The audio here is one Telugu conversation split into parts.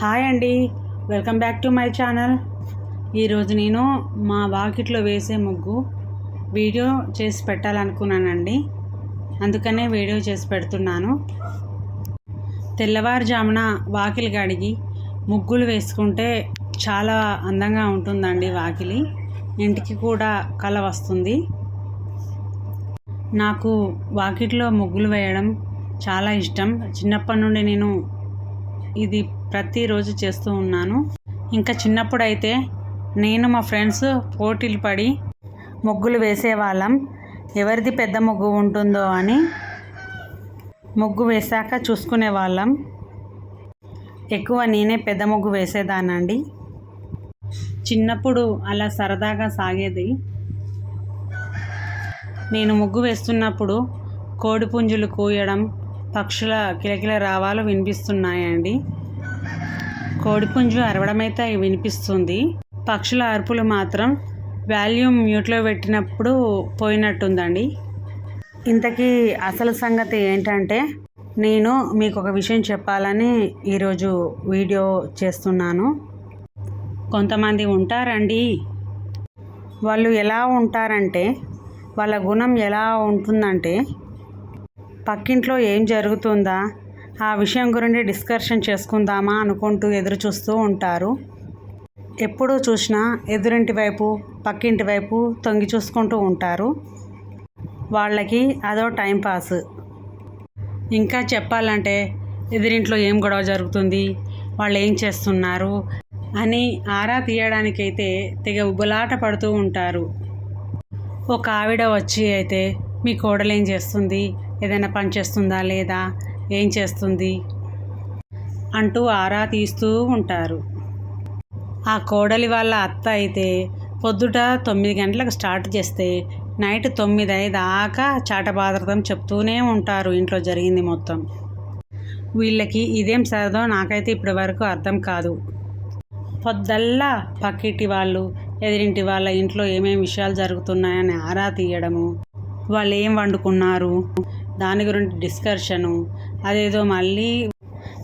హాయ్ అండి. Welcome back to my channel. ఈరోజు నేను మా వాకిట్లో వేసే ముగ్గు వీడియో చేసి పెట్టాలనుకున్నానండి. అందుకనే వీడియో చేసి పెడుతున్నాను. తెల్లవారుజామున వాకిలి కడిగి ముగ్గులు వేసుకుంటే చాలా అందంగా ఉంటుందండి వాకిలి. ఇంటికి కూడా కళ వస్తుంది. నాకు వాకిట్లో ముగ్గులు వేయడం చాలా ఇష్టం. చిన్నప్పటి నుండి నేను ఇది ప్రతిరోజు చేస్తూ ఉన్నాను. ఇంకా చిన్నప్పుడు అయితే నేను మా ఫ్రెండ్స్ పోటీలు పడి ముగ్గులు వేసేవాళ్ళం. ఎవరిది పెద్ద ముగ్గు ఉంటుందో అని ముగ్గు వేశాక చూసుకునే వాళ్ళం ఎక్కువ నేనే పెద్ద ముగ్గు వేసేదానండి చిన్నప్పుడు అలా సరదాగా సాగేది. నేను ముగ్గు వేస్తున్నప్పుడు కోడిపుంజులు కూయడం పక్షుల కిలకిల రావాలు వినిపిస్తున్నాయండి. కోడిపుంజు అరవడమైతే వినిపిస్తుంది. పక్షుల అరుపులు మాత్రం వాల్యూమ్ మ్యూట్లో పెట్టినప్పుడు పోయినట్టుందండి. ఇంతకీ అసలు సంగతి ఏంటంటే నేను మీకు ఒక విషయం చెప్పాలని ఈరోజు వీడియో చేస్తున్నాను. కొంతమంది ఉంటారండి. వాళ్ళు ఎలా ఉంటారంటే వాళ్ళ గుణం ఎలా ఉంటుందంటే పక్కింట్లో ఏం జరుగుతుందా ఆ విషయం గురించి డిస్కషన్ చేసుకుందామా అనుకుంటూ ఎదురు చూస్తూ ఉంటారు. ఎప్పుడూ చూసినా ఎదురింటి వైపు పక్కింటి వైపు తొంగి చూసుకుంటూ ఉంటారు. వాళ్ళకి అదో టైం పాస్. ఇంకా చెప్పాలంటే ఎదురింట్లో ఏం గొడవ జరుగుతుంది వాళ్ళు ఏం చేస్తున్నారు అని ఆరా తీయడానికైతే తెగ ఉబ్బలాట పడుతూ ఉంటారు. ఒక ఆవిడ వచ్చి అయితే మీ కోడలేం చేస్తుంది? ఏదైనా పని చేస్తుందా లేదా? ఏం చేస్తుంది? అంటూ ఆరా తీస్తూ ఉంటారు. ఆ కోడలి వాళ్ళ అత్త అయితే పొద్దుట తొమ్మిది గంటలకు స్టార్ట్ చేస్తే నైట్ తొమ్మిది దాకా చాటబాదరతం చెప్తూనే ఉంటారు ఇంట్లో జరిగింది మొత్తం. వీళ్ళకి ఇదేం సరదో నాకైతే ఇప్పటి వరకు అర్థం కాదు. పొద్దల్లా పక్కింటి వాళ్ళు ఎదిరింటి వాళ్ళ ఇంట్లో ఏమేమి విషయాలు జరుగుతున్నాయని ఆరా తీయడము వాళ్ళు ఏం వండుకున్నారు దాని గురించి డిస్కషను అదేదో మళ్ళీ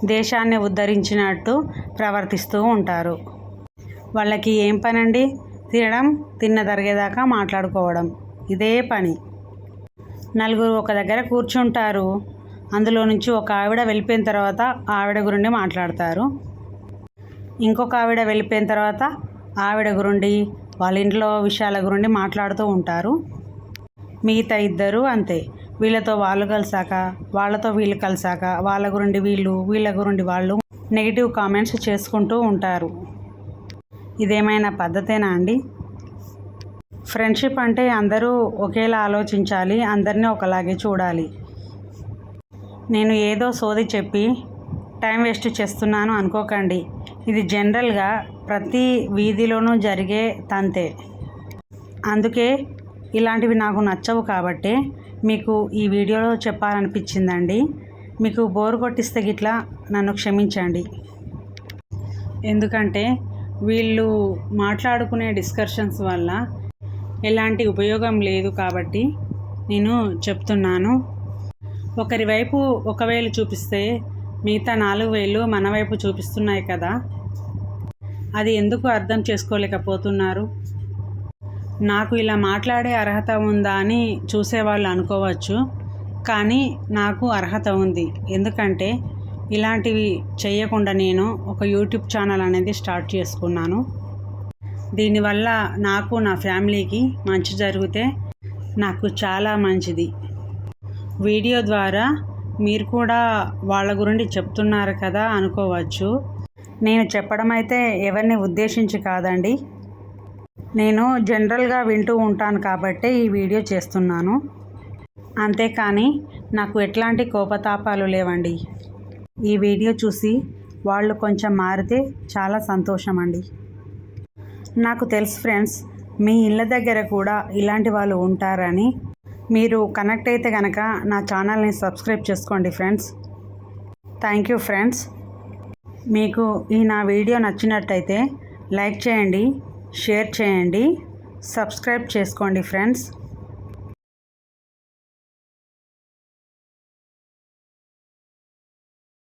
దేశాన్ని ఉద్ధరించినట్టు ప్రవర్తిస్తూ ఉంటారు. వాళ్ళకి ఏం పని అండి తినడం తిన్న తరిగేదాకా మాట్లాడుకోవడం. ఇదే పని. నలుగురు ఒక దగ్గర కూర్చుంటారు. అందులో నుంచి ఒక ఆవిడ వెళ్ళిపోయిన తర్వాత ఆవిడ గురించి మాట్లాడతారు. ఇంకొక ఆవిడ వెళ్ళిపోయిన తర్వాత ఆవిడ గురించి వాళ్ళ ఇంట్లో విషయాల గురించి మాట్లాడుతూ ఉంటారు. మిగతా ఇద్దరు అంతే. వీళ్ళతో వాళ్ళు కలిసాక వాళ్ళతో వీళ్ళు కలిసాక వాళ్ళ గురించి వీళ్ళు వీళ్ళ గురించి వాళ్ళు నెగిటివ్ కామెంట్స్ చేసుకుంటూ ఉంటారు. ఇదేమైనా పద్ధతేనా అండి? ఫ్రెండ్షిప్ అంటే అందరూ ఒకేలా ఆలోచించాలి అందరినీ ఒకలాగే చూడాలి. నేను ఏదో సోది చెప్పి టైం వేస్ట్ చేస్తున్నాను అనుకోకండి. ఇది జనరల్గా ప్రతి వీధిలోనూ జరిగే తంతే. అందుకే ఇలాంటివి నాకు నచ్చవు కాబట్టి మీకు ఈ వీడియోలో చెప్పాలనిపించిందండి. మీకు బోర్ కొట్టిస్తే గిట్లా నన్ను క్షమించండి. ఎందుకంటే వీళ్ళు మాట్లాడుకునే డిస్కషన్స్ వల్ల ఎలాంటి ఉపయోగం లేదు కాబట్టి నేను చెప్తున్నాను. ఒకరి వైపు ఒకవేళ చూపిస్తే మిగతా నాలుగు వేలు మన వైపు చూపిస్తున్నాయి కదా. అది ఎందుకు అర్థం చేసుకోలేకపోతున్నారు? నాకు ఇలా మాట్లాడే అర్హత ఉందా అని చూసేవాళ్ళు అనుకోవచ్చు కానీ నాకు అర్హత ఉంది. ఎందుకంటే ఇలాంటివి చేయకుండా నేను ఒక యూట్యూబ్ ఛానల్ అనేది స్టార్ట్ చేసుకున్నాను. దీనివల్ల నాకు నా ఫ్యామిలీకి మంచి జరిగితే నాకు చాలా మంచిది. వీడియో ద్వారా మీరు కూడా వాళ్ళ గురించి చెప్తున్నారు కదా అనుకోవచ్చు. నేను చెప్పడం అయితే ఎవరిని ఉద్దేశించి కాదండి. నేను జనరల్గా వింటూ ఉంటాను కాబట్టి ఈ వీడియో చేస్తున్నాను. అంతేకాని నాకు ఎట్లాంటి కోపతాపాలు లేవండి. ఈ వీడియో చూసి వాళ్ళు కొంచెం మారితే చాలా సంతోషం అండి నాకు తెలుసు ఫ్రెండ్స్ మీ ఇళ్ళ దగ్గర కూడా ఇలాంటి వాళ్ళు ఉంటారని. మీరు కనెక్ట్ అయితే కనుక నా ఛానల్ని సబ్స్క్రైబ్ చేసుకోండి ఫ్రెండ్స్. Thank you friends. మీకు ఈ నా వీడియో నచ్చినట్టయితే లైక్ చేయండి. షేర్ చేయండి. సబ్స్క్రైబ్ చేసుకోండి ఫ్రెండ్స్.